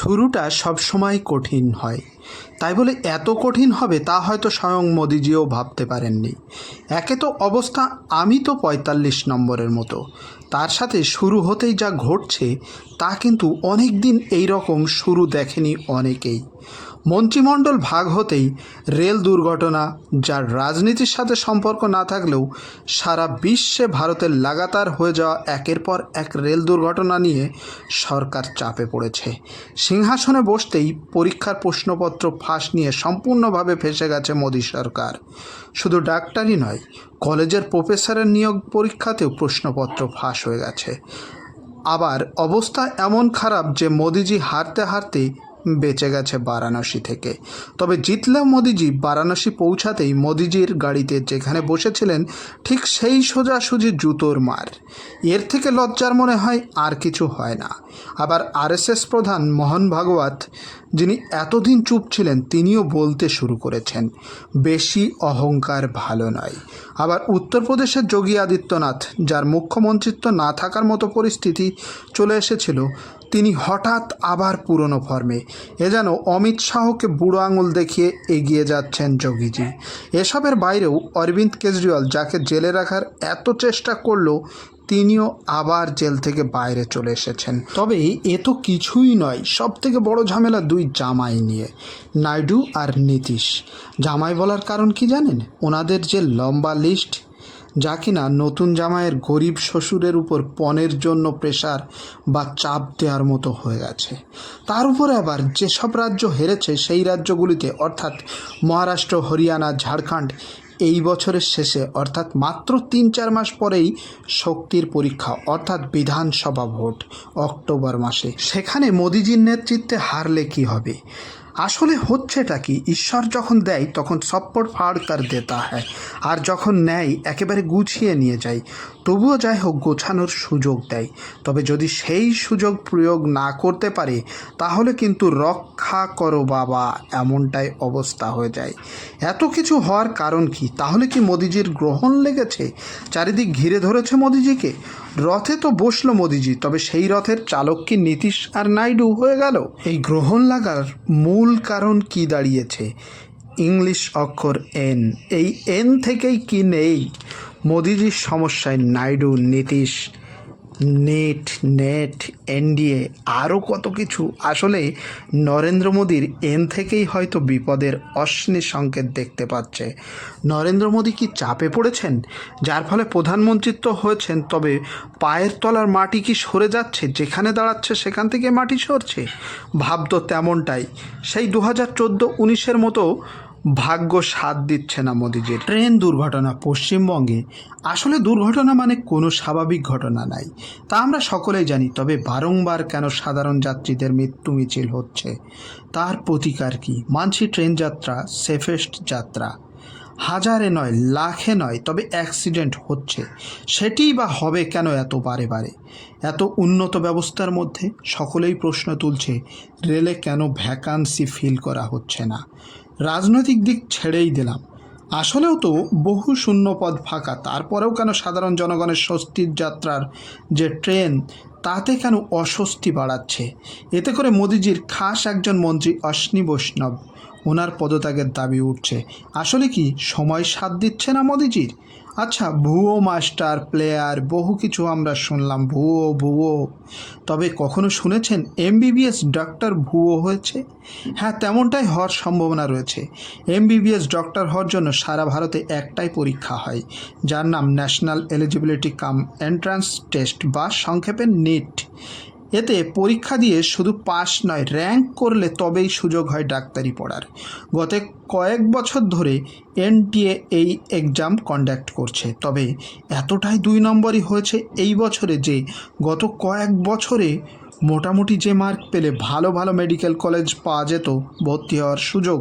শুরুটা সবসময় কঠিন হয়। তাই বলে এত কঠিন হবে তা হয়তো স্বয়ং মোদিজিও ভাবতে পারেননি। একে তো অবস্থা আমি তো পঁয়তাল্লিশ নম্বরের মতো। তার সাথে শুরু হতেই যা ঘটছে তা কিন্তু অনেক দিন এই রকম শুরু দেখেনি অনেকেই। মন্ত্রিমণ্ডল ভাগ হতেই রেল দুর্ঘটনা, যার রাজনীতির সাথে সম্পর্ক না থাকলেও সারা বিশ্বে ভারতের লাগাতার হয়ে যাওয়া একের পর এক রেল দুর্ঘটনা নিয়ে সরকার চাপে পড়েছে। সিংহাসনে বসতেই পরীক্ষার প্রশ্নপত্র ফাঁস নিয়ে সম্পূর্ণভাবে ফেসে গেছে মোদী সরকার। শুধু ডাক্তারই নয়, কলেজের প্রফেসরের নিয়োগ পরীক্ষাতেও প্রশ্নপত্র ফাঁস হয়ে গেছে। আবার অবস্থা এমন খারাপ যে মোদিজি হারতে হারতে বেঁচে গেছে বারাণসী থেকে। তবে জিতলেও মোদিজি। বারাণসী পৌঁছাতেই মোদিজির গাড়িতে যেখানে বসেছিলেন, ঠিক সেই সোজাসুজি জুতোর মার। এর থেকে লজ্জার মনে হয় আর কিছু হয় না। আবার আরএসএস প্রধান মোহন ভাগবত, যিনি এতদিন চুপ ছিলেন, তিনিও বলতে শুরু করেছেন, বেশি অহংকার ভালো নয়। আবার উত্তরপ্রদেশের যোগী আদিত্যনাথ, যার মুখ্যমন্ত্রিত্ব না থাকার মতো পরিস্থিতি চলে এসেছিল তিনি হঠাৎ আবার পুরনো ফর্মে। এ যেন অমিত শাহকে বুড়ো আঙুল দেখিয়ে এগিয়ে যাচ্ছেন যোগীজি। এসবের বাইরেও অরবিন্দ কেজরিওয়াল, যাকে জেলে রাখার এত চেষ্টা করল, তিনিও আবার জেল থেকে বাইরে চলে এসেছেন। তবে এ তো কিছুই নয় সব থেকে বড় ঝামেলা দুই জামাই নিয়ে, নাইডু আর নীতিশ। জামাই বলার কারণ কি জানেন? ওনাদের যে লম্বা লিস্ট যা কিনা নতুন জামাইয়ের গরিব শ্বশুরের উপর পণের জন্য প্রেশার বা চাপ দেওয়ার মতো হয়ে গেছে। তার উপরে আবার যেসব রাজ্য হেরেছে, সেই রাজ্যগুলিতে অর্থাৎ মহারাষ্ট্র, হরিয়ানা, ঝাড়খণ্ড এই বছরের শেষে অর্থাৎ মাত্র তিন চার মাস পরেই শক্তির পরীক্ষা অর্থাৎ বিধানসভা ভোট অক্টোবর মাসে। সেখানে মোদিজির নেতৃত্বে হারলে কি হবে? আসলে হচ্ছেটা কি? ঈশ্বর যখন দেয়, তখন সপ্পর ফাড় তার দেতা হয়। আর যখন নেয়, একেবারে গুছিয়ে নিয়ে যায়। তবুও যাই হোক, গোছানোর সুযোগ দেয়। তবে যদি সেই সুযোগ প্রয়োগ না করতে পারে, তাহলে কিন্তু রক্ষা করো বাবা, এমনটাই অবস্থা হয়ে যায়। এত কিছু হওয়ার কারণ কি? তাহলে কি মোদিজির গ্রহণ লেগেছে? চারিদিক ঘিরে ধরেছে মোদিজিকে? রথে তো বসল মোদিজি, তবে সেই রথের চালক কি নীতিশ আর নাইডু হয়ে গেল? এই গ্রহণ লাগার মূল কারণ কি দাঁড়িয়েছে? ইংলিশ অক্ষর এন এই এন থেকেই কি নেই? মোদিজির সমস্যায় Naidu, Nitish net net, NDA আরও কত কিছু। আসলে নরেন্দ্র মোদীর এন থেকেই হয়তো বিপদের অশ্নি সংকেত দেখতে পাচ্ছে। নরেন্দ্র মোদী কি চাপে পড়েছেন? যার ফলে প্রধানমন্ত্রিত্ব হয়েছেন, তবে পায়ের তলার মাটি কি সরে যাচ্ছে? যেখানে দাঁড়াচ্ছে সেখান থেকে মাটি সরছে? ভাব তো তেমনটাই। সেই দু হাজার চোদ্দ, উনিশের মতো ভাগ্য সাথ দিচ্ছে না মোদিজির। ট্রেন দুর্ঘটনা পশ্চিমবঙ্গে। আসলে দুর্ঘটনা মানে কোনো স্বাভাবিক ঘটনা নাই। তা আমরা সকলেই জানি, তবে বারংবার কেন সাধারণ যাত্রীদের মৃত্যু মিছিল হচ্ছে? তার প্রতিকার কি? মানছি ট্রেন যাত্রা সেফেস্ট যাত্রা। হাজারে নয়, লাখে নয়, তবে অ্যাক্সিডেন্ট হচ্ছে। সেটিই বা হবে কেন এত বারে বারে? এত উন্নত ব্যবস্থার মধ্যে? সকলেই প্রশ্ন তুলছে, রেলে কেন ভ্যাকান্সি ফিল করা হচ্ছে না? রাজনৈতিক দিক ছেড়েই দিলাম। আসলেও তো বহু শূন্য পদ ফাঁকা, তারপরেও কেন সাধারণ জনগণের স্বস্তির যাত্রার যে ট্রেন, তাতে কেন অস্বস্তি বাড়াচ্ছে? এতে করে মোদিজির খাস একজন মন্ত্রী অশ্বিনী বৈষ্ণব, ওনার পদত্যাগের দাবি উঠছে। আসলে কি সময় সাথ দিচ্ছে না মোদিজির? আচ্ছা ভুয়ো মাস্টার প্লেয়ার, বহু কিছু আমরা শুনলাম, ভুয়ো ভুয়ো। তবে কখনো শুনেছেন এমবিবিএস ডক্টর ভুয়ো হয়েছে? হ্যাঁ তেমনটাই হওয়ার সম্ভাবনা রয়েছে। এমবিবিএস ডক্টর হওয়ার জন্য সারা ভারতে একটাই পরীক্ষা হয়, যার নাম national eligibility cum entrance test বা সংক্ষেপে নিট। এতে পরীক্ষা দিয়ে শুধু পাস নয় র্যাঙ্ক করলে তবেই সুযোগ হয় ডাক্তারি পড়ার। গত কয়েক বছর ধরে এনটিএ এই এক্সাম কন্ডাক্ট করছে। তবে এতটাই দুই নম্বরই হয়েছে এই বছরে যে গত কয়েক বছরে মোটামুটি যে মার্ক পেলে ভালো ভালো মেডিকেল কলেজ পাওয়া যেত, ভর্তি হওয়ার সুযোগ।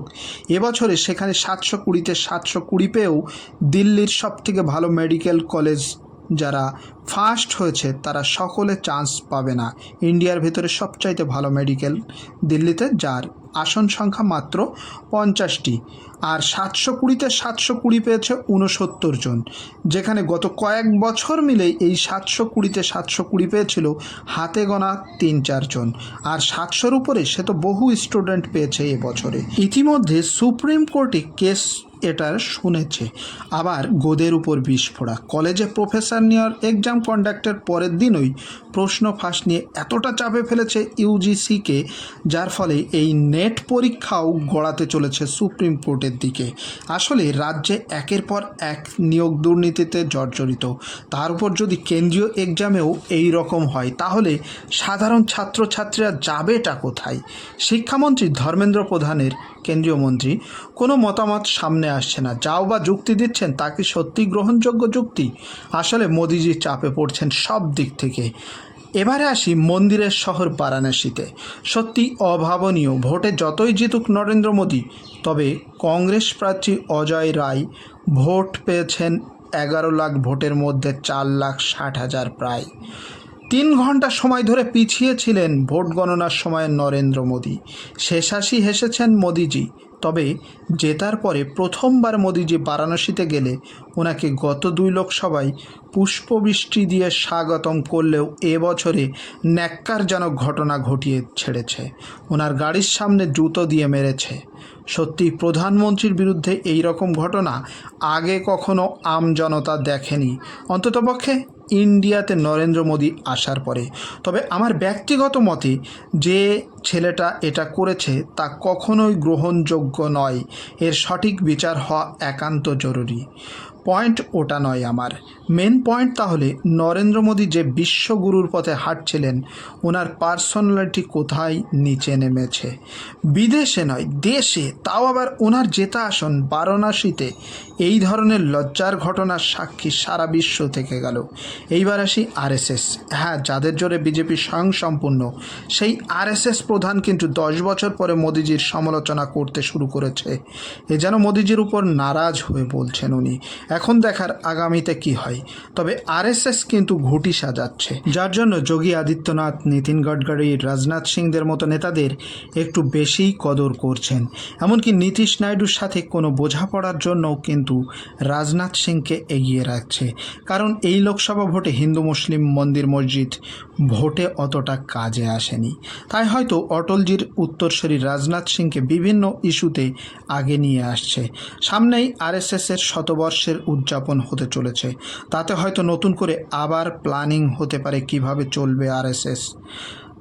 এবছরে সেখানে সাতশো কুড়িতে সাতশো কুড়ি পেয়েও দিল্লির সবথেকে ভালো মেডিকেল কলেজ যারা ফার্স্ট হয়েছে, তারা সকলে চান্স পাবে না। ইন্ডিয়ার ভেতরে সবচাইতে ভালো মেডিকেল দিল্লিতে, যার আসন সংখ্যা মাত্র পঞ্চাশটি। আর সাতশো কুড়িতে সাতশো কুড়ি পেয়েছে ঊনসত্তর জন। যেখানে গত কয়েক বছর মিলে এই সাতশো কুড়িতে সাতশো কুড়ি পেয়েছিল হাতে গোনা তিন চারজন আর সাতশোর উপরে সে তো বহু স্টুডেন্ট পেয়েছে এবছরে ইতিমধ্যে সুপ্রিম কোর্টে কেস এটার শুনেছে। আবার গোদের উপর বিস্ফোরা কলেজে প্রফেসর নেওয়ার এক্সাম কন্ডাক্টের পরের দিনই প্রশ্ন ফাঁস নিয়ে এতটা চাপে ফেলেছে ইউজিসিকে যার ফলে এই নেট পরীক্ষাও গড়াতে চলেছে সুপ্রিম কোর্টের দিকে। আসলে রাজ্যে একের পর এক নিয়োগ দুর্নীতিতে জর্জরিত। তার উপর যদি কেন্দ্রীয় এক্সামেও এই রকম হয়, তাহলে সাধারণ ছাত্রছাত্রীরা যাবেটা কোথায়? শিক্ষামন্ত্রী ধর্মেন্দ্র প্রধানের কেন্দ্রীয় মন্ত্রী কোনো মতামত সামনে আসছে না। যাও বা যুক্তি দিচ্ছেন, তা কি সত্যি গ্রহণযোগ্য যুক্তি? আসলে মোদিজি চাপে পড়ছেন সব দিক থেকে। এবারে আসি মন্দিরের শহর বারাণসীতে। সত্যি অভাবনীয়। ভোটে যতই জিতুক নরেন্দ্র মোদী, তবে কংগ্রেস প্রার্থী অজয় রায় ভোট পেয়েছেন এগারো লাখ ভোটের মধ্যে চার লাখ ষাট হাজার প্রায়। তিন ঘণ্টা সময় ধরে পিছিয়ে ছিলেন ভোট গণনার সময় নরেন্দ্র মোদী। শেষাশি হেসেছেন মোদিজি। তবে জেতার পরে প্রথমবার মোদিজি বারাণসীতে গেলে ওনাকে গত দুই লোকসভায় পুষ্পবৃষ্টি দিয়ে স্বাগতম করলেও এবছরে ন্যাক্কারজনক ঘটনা ঘটিয়ে ছেড়েছে। ওনার গাড়ির সামনে জুতো দিয়ে মেরেছে। সত্যি প্রধানমন্ত্রীর বিরুদ্ধে এই রকম ঘটনা আগে কখনো আম জনতা দেখেনি। অন্ততপক্ষে ইন্ডিয়াতে নরেন্দ্র মোদী আসার পরে। তবে আমার ব্যক্তিগত মতে, যে ছেলেটা এটা করেছে তা কখনোই গ্রহণযোগ্য নয়। এর সঠিক বিচার হওয়া একান্ত জরুরি। পয়েন্ট ওটা নয় আমার। মেন পয়েন্ট তাহলে নরেন্দ্র মোদী যে বিশ্বগুরুর পথে হাঁটছিলেন, ওনার পার্সোনালিটি কোথায় নিচে নেমেছে? বিদেশে নয়, দেশে। তাও আবার ওনার জেতা আসন বারাণসীতে। এই ধরনের লজ্জার ঘটনার সাক্ষী সারা বিশ্ব থেকে গেল। এইবার আসি আরএসএস। হ্যাঁ যাদের জোরে বিজেপি স্বয়ংসম্পূর্ণ, সেই আরএসএস প্রধান কিন্তু দশ বছর পরে মোদিজির সমালোচনা করতে শুরু করেছে। এ যেন মোদিজির উপর নারাজ হয়ে বলছেন উনি। এখন দেখার আগামীতে কি হয়? তবে আরএসএস কিন্তু ঘুটি সাজাচ্ছে, যার জন্য যোগী আদিত্যনাথ, নীতিন গডকরি, রাজনাথ সিংদের মতো নেতাদের একটু বেশিই কদর করছেন। এমনকি নীতিশ নাইডুর সাথে কোনো বোঝাপড়ার জন্যও কিন্তু রাজনাথ সিংকে এগিয়ে রাখছে। কারণ এই লোকসভা ভোটে হিন্দু মুসলিম মন্দির মসজিদ ভোটে অতটা কাজে আসেনি। তাই হয়তো অটলজির উত্তরসূরি রাজনাথ সিংকে বিভিন্ন ইস্যুতে আগে নিয়ে আসছে। সামনেই আরএসএসের শতবর্ষের উদযাপন হতে চলেছে। তাতে হয়তো নতুন করে আবার প্ল্যানিং হতে পারে কীভাবে চলবে আরএসএস।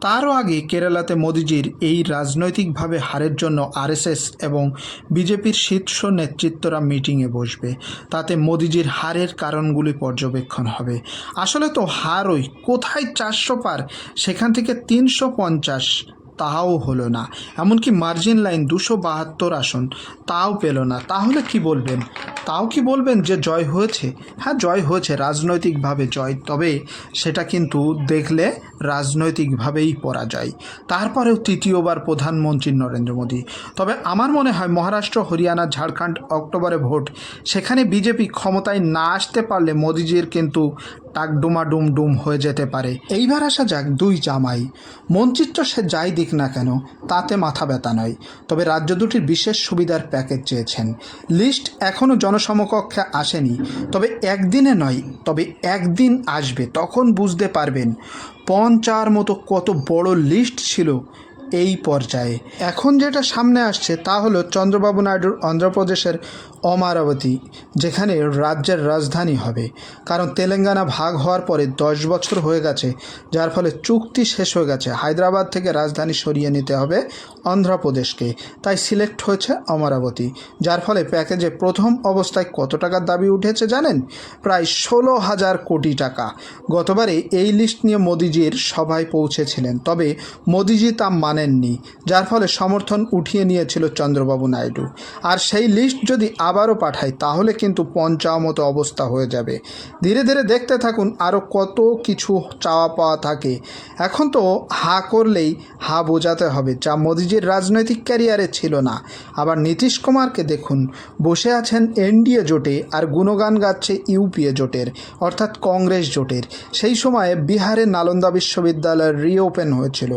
তারও আগে কেরালাতে মোদিজির এই রাজনৈতিকভাবে হারের জন্য আরএসএস এবং বিজেপির শীর্ষ নেতৃত্বরা মিটিংয়ে বসবে। তাতে মোদিজির হারের কারণগুলি পর্যবেক্ষণ হবে। আসলে তো হারই। কোথায় চারশো পার? সেখান থেকে তিনশো পঞ্চাশ তাও হলো না। এমনকি মার্জিন লাইন দুশো বাহাত্তর আসন, তাও পেল না। তাহলে কি বলবেন? তাও কি বলবেন যে জয় হয়েছে? হ্যাঁ জয় হয়েছে, রাজনৈতিকভাবে জয়। তবে সেটা কিন্তু দেখলে রাজনৈতিকভাবেই পরাজয়। তারপরেও তৃতীয়বার প্রধানমন্ত্রী নরেন্দ্র মোদী। তবে আমার মনে হয় মহারাষ্ট্র, হরিয়ানা, ঝাড়খণ্ড, অক্টোবরে ভোট। সেখানে বিজেপি ক্ষমতায় না আসতে পারলে মোদিজির কিন্তু টাকডুমা ডুম ডুম হয়ে যেতে পারে। এইবার আসা যাক দুই জামাই। মন্ত্রিত্ব সে যাই দিক না কেন, তাতে মাথা ব্যথা নয়। তবে রাজ্য দুটির বিশেষ সুবিধার প্যাকেজ চেয়েছেন। লিস্ট এখনও জনসমকক্ষে আসেনি। তবে একদিনে নয়, তবে একদিন আসবে, তখন বুঝতে পারবেন। পঞ্চার মতো কত বড় লিস্ট ছিল এই পর্যায়ে। এখন যেটা সামনে আসছে তা হলো চন্দ্রবাবু নাইডুর অন্ধ্রপ্রদেশের অমারাবতী, যেখানে রাজ্যের রাজধানী হবে। কারণ তেলেঙ্গানা ভাগ হওয়ার পরে দশ বছর হয়ে গেছে, যার ফলে চুক্তি শেষ হয়ে গেছে। হায়দ্রাবাদ থেকে রাজধানী সরিয়ে নিতে হবে অন্ধ্রপ্রদেশকে। তাই সিলেক্ট হয়েছে অমরাবতী, যার ফলে প্যাকেজে প্রথম অবস্থায় কত টাকার দাবি উঠেছে জানেন? প্রায় ষোলো হাজার কোটি টাকা। গতবারে এই লিস্ট নিয়ে মোদিজির সভায় পৌঁছেছিলেন, তবে মোদিজি তা মানেননি, যার ফলে সমর্থন উঠিয়ে নিয়েছিল চন্দ্রবাবু নাইডু। আর সেই লিস্ট যদি আবারও পাঠায়, তাহলে কিন্তু পঞ্চাও মতো অবস্থা হয়ে যাবে। ধীরে ধীরে দেখতে থাকুন আরও কত কিছু চাওয়া পাওয়া থাকে। এখন তো হা করলেই হা বোঝাতে হবে, যা মোদিজির রাজনৈতিক ক্যারিয়ারে ছিল না। আবার নীতিশ কুমারকে দেখুন, বসে আছেন এনডিএ জোটে আর গুণগান গাচ্ছে ইউপিএ জোটের, অর্থাৎ কংগ্রেস জোটের। সেই সময়ে বিহারে নালন্দা বিশ্ববিদ্যালয়ের রিওপেন হয়েছিল।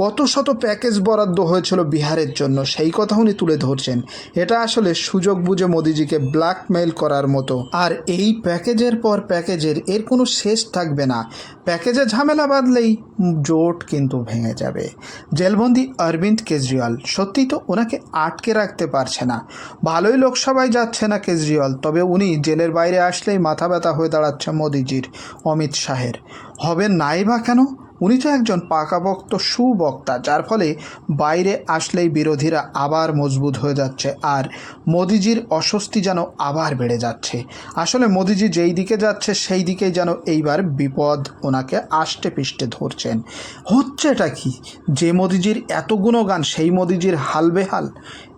কত শত প্যাকেজ বরাদ্দ হয়েছিল বিহারের জন্য, সেই কথা উনি তুলে ধরছেন। এটা আসলে সুযোগ বুঝে মোদিজিকে ব্ল্যাকমেইল করার মতো। আর এই প্যাকেজের পর প্যাকেজের এর কোনো শেষ থাকবে না। প্যাকেজে ঝামেলা বাঁধলেই জোট কিন্তু ভেঙে যাবে। জেলবন্দি অরবিন্দ কেজরিওয়াল, সত্যিই তো ওনাকে আটকে রাখতে পারছে না। ভালোই লোকসভায় যাচ্ছে না কেজরিওয়াল, তবে উনি জেলের বাইরে আসলেই মাথা ব্যথা হয়ে দাঁড়াচ্ছে মোদিজির, অমিত শাহের। হবে নাই বা কেন? উনি তো একজন পাকাপোক্ত সুবক্তা, যার ফলে বাইরে আসলেই বিরোধীরা আবার মজবুত হয়ে যাচ্ছে আর মোদিজির অস্বস্তি যেন আবার বেড়ে যাচ্ছে। আসলে মোদিজি যেই দিকে যাচ্ছে, সেই দিকেই যেন এইবার বিপদ ওনাকে আষ্টে পিষ্টে ধরছেন। হচ্ছেটা কি? যে মোদিজির এত গুণগান, সেই মোদিজির হাল বেহাল?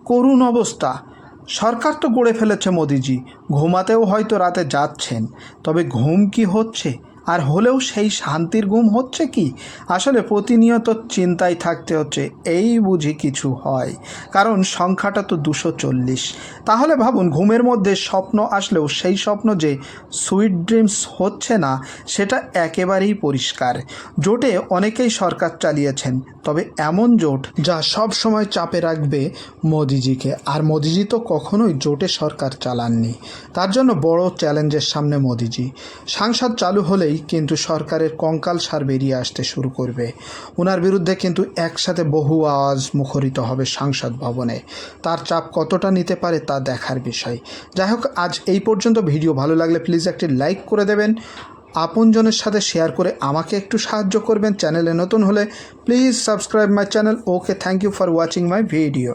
করুণ অবস্থা। সরকার তো গড়ে ফেলেছে মোদিজি, ঘুমাতেও হয়তো রাতে যাচ্ছেন, তবে ঘুম কি হচ্ছে? আর হলেও সেই শান্তির ঘুম হচ্ছে কি? আসলে প্রতিনিয়ত চিন্তায় থাকতে হচ্ছে, এই বুঝি কিছু হয়। কারণ সংখ্যাটা তো দুশো চল্লিশ। তাহলে ভাবুন, ঘুমের মধ্যে স্বপ্ন আসলেও সেই স্বপ্ন যে সুইট ড্রিমস হচ্ছে না, সেটা একেবারেই পরিষ্কার। জোটে অনেকেই সরকার চালিয়েছেন, তবে এমন জোট যা সব সময় চাপে রাখবে মোদিজিকে। আর মোদিজি তো কখনোই জোটে সরকার চালাননি। তার জন্য বড় চ্যালেঞ্জের সামনে মোদিজি। সাংসদ চালু হলেই কিন্তু সরকারের কঙ্কাল সার বেরিয়ে আসতে শুরু করবে। ওনার বিরুদ্ধে কিন্তু একসাথে বহু আওয়াজ মুখরিত হবে সাংসদ ভবনে। তার চাপ কতটা নিতে পারে তা দেখার বিষয়। যাই হোক, আজ এই পর্যন্ত। ভিডিও ভালো লাগলে প্লিজ একটি লাইক করে দেবেন। আপনজনের সাথে শেয়ার করে আমাকে একটু সাহায্য করবেন। চ্যানেলে নতুন হলে please subscribe my channel. Okay, thank you for watching my video.